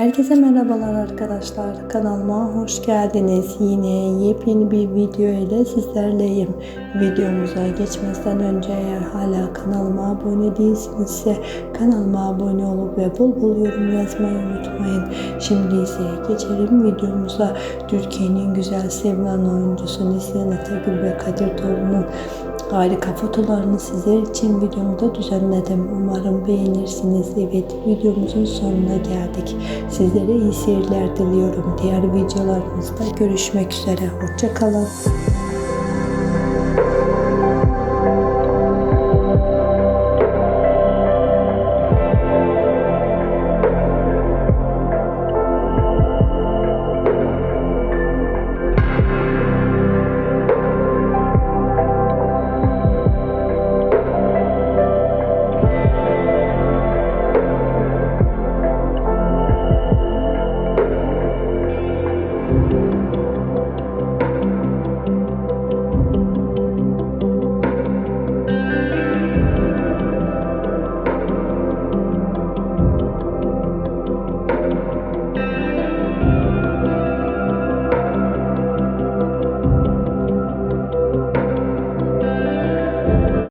Herkese merhabalar arkadaşlar. Kanalıma hoş geldiniz. Yine yepyeni bir video ile sizlerleyim. Videomuza geçmeden önce eğer hala kanalıma abone değilsinizse kanalıma abone olup ve bol bol yorum yazmayı unutmayın. Şimdi ise geçelim videomuza. Türkiye'nin güzel sevilen oyuncusu Neslihan Atagül ve Kadir Doğulu'nun harika fotolarını sizler için videomda düzenledim. Umarım beğenirsiniz. Evet videomuzun sonuna geldik. Sizlere iyi seyirler diliyorum. Diğer videolarımızda görüşmek üzere. Hoşçakalın.